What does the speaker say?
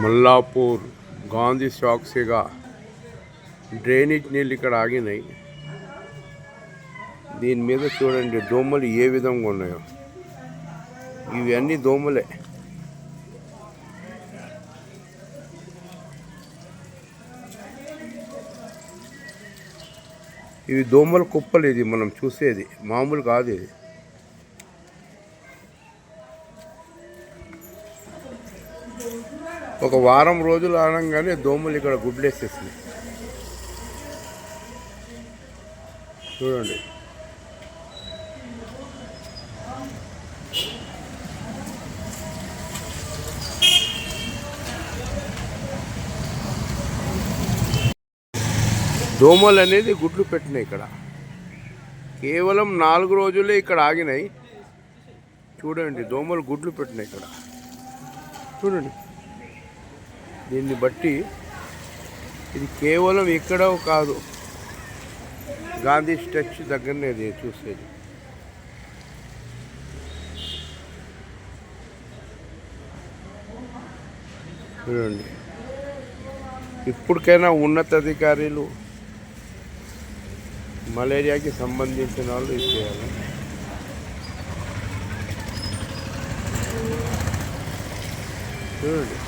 మల్లాపూర్ గాంధీ సాక్షిగా డ్రైనేజ్ నీళ్ళు ఇక్కడ ఆగినాయి. దీని మీద చూడండి దోమలు ఏ విధంగా ఉన్నాయో. ఇవన్నీ దోమలే. ఇవి దోమల కుప్పలు ఇది మనం చూసేది మామూలు కాదు ఇది. ఒక వారం రోజులు అనగానే దోమలు ఇక్కడ గుడ్లేసేసింది చూడండి. దోమలు అనేది గుడ్లు పెట్టినాయి ఇక్కడ. కేవలం నాలుగు రోజులే ఇక్కడ ఆగినాయి. చూడండి దోమలు గుడ్లు పెట్టినాయి ఇక్కడ. చూడండి. దీన్ని బట్టి ఇది కేవలం ఇక్కడ కాదు. గాంధీ స్టాచ్యూ దగ్గరనే ఇది చూసేది. చూడండి. ఇప్పటికైనా ఉన్నతాధికారులు మలేరియాకి సంబంధించిన వాళ్ళు ఇది చేయాలి. చూడండి.